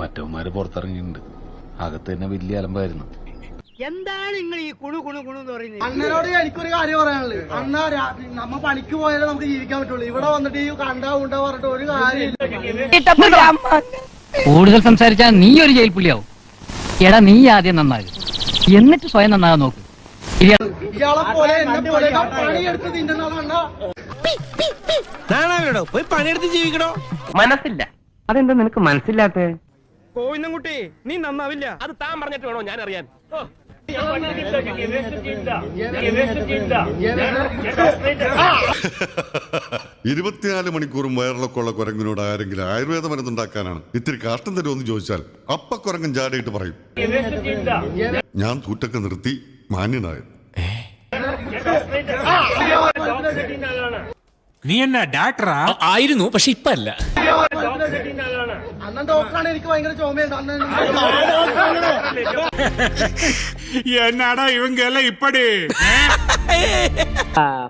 മറ്റവന്മാര് പുറത്തിറങ്ങിയിട്ടുണ്ട്. അകത്ത് തന്നെ വലിയ അലമ്പായിരുന്നു. എന്താണ് നിങ്ങൾ ഈ കുണു കുണു കുണു എന്ന് പറയുന്നത്? അണ്ണനോട് എനിക്കൊരു കാര്യം പറയാനുള്ളത്. അണ്ണ നമ്മ പണിക്ക് പോയാലേ നമുക്ക് ജീവിക്കാൻ പറ്റുള്ളൂ. ഇവിടെ വന്നിട്ട് ഈ കണ്ടാ ഉണ്ടാ പറഞ്ഞിട്ട് ഒരു കാര്യമില്ല. കൂടുതൽ സംസാരിച്ചാൽ നീ ഒരു ജയിൽ പുള്ളിയാവും. എടാ നീ ആദ്യം നന്നാകും എന്നിട്ട് സ്വയം നന്നാകാൻ നോക്ക്. ഇയാളെ പോലെ എന്നെ പോലെ പണിയെടുത്ത് തിന്നുന്ന അണ്ണ. പോയി പണിയെടുത്ത് ജീവിക്കണോ മനസ്സില്ല. അതെന്താ നിനക്ക് മനസ്സില്ലാത്തേ കോവിന്ദൻകുട്ടി നീ നന്നാവില്ല. അത് താൻ പറഞ്ഞിട്ട് വേണോ ഞാൻ അറിയാൻ ഇരുപത്തിനാല് മണിക്കൂറും വയറിളക്കമുള്ള കുരങ്ങിനോട് ആരെങ്കിലും ആയുർവേദ മരുന്നുണ്ടാക്കാനാണ്. ഇത്തിരി കാഷ്ടം തരുമെന്ന് ചോദിച്ചാൽ അപ്പ കുരങ്ങൻ ജാടയിട്ട് പറയും. ഞാൻ തൂറ്റൊക്കെ നിർത്തി മാന്യനായത് നീ എന്നാ ഡാക്ടറാ ആയിരുന്നു പക്ഷെ ഇപ്പൊ അല്ല എന്നാടാ ഡോക്ടറാണ് എനിക്ക് ഭയങ്കര എന്നാടാ ഇവങ്കെല്ലാം ഇപ്പടി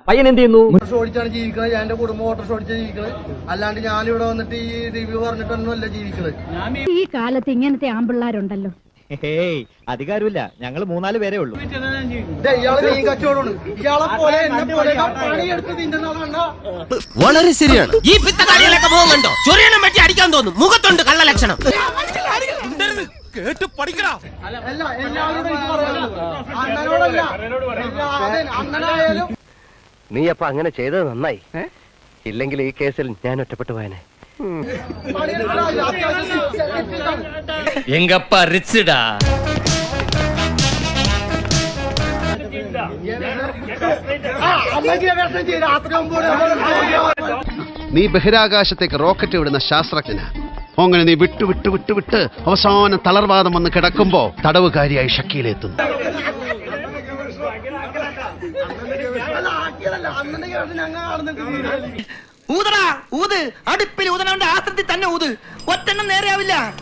പയ്യൻ എന്ത് ചെയ്യുന്നു? ഓട്ടോറിക്ഷ ഓടിച്ചാണ് ജീവിക്കുന്നത് ഞാൻ എന്റെ കുടുംബം ഓട്ടോറിക്ഷ ഓടിച്ചാണ് ജീവിക്കുന്നത് അല്ലാണ്ട് ഞാൻ ഞാനിവിടെ വന്നിട്ട് ഈ റിവ്യൂ പറഞ്ഞിട്ടൊന്നും അല്ല ജീവിക്കുന്നത് ഈ കാലത്ത് ഇങ്ങനത്തെ ആമ്പിള്ളാരുണ്ടല്ലോ അധികാരമില്ല. ഞങ്ങൾ മൂന്നാൽ പേരേ ഉള്ളൂ. വളരെ ശരിയാണ്. ഈ പിത്തക്കാരികളൊക്കെ പോകുന്നുണ്ടോ ചൊറിയണം പറ്റി അടിക്കാൻ തോന്നും. മുഖത്തുണ്ട് കള്ള ലക്ഷണം കേട്ട് പഠിക്കടാ. നീ അപ്പൊ അങ്ങനെ ചെയ്തത് നന്നായി. ഇല്ലെങ്കിൽ ഈ കേസിൽ ഞാൻ ഒറ്റപ്പെട്ടു പോയനെ. രാത്രി ഒമ്പത് നീ ബഹിരാകാശത്തേക്ക് റോക്കറ്റ് വിടുന്ന ശാസ്ത്രജ്ഞന്. അങ്ങനെ നീ വിട്ടു വിട്ടു വിട്ടു വിട്ട് അവസാനം തളർവാദം വന്ന് കിടക്കുമ്പോ തടവുകാരിയായി ഷക്കീലെത്തുന്നു. ഊതടാ ഊത്. അടുപ്പിൽ ഊതനവന്റെ ആസ്ത്രത്തിൽ തന്നെ ഊത്. ഒറ്റെണ്ണം നേരെയാവില്ല.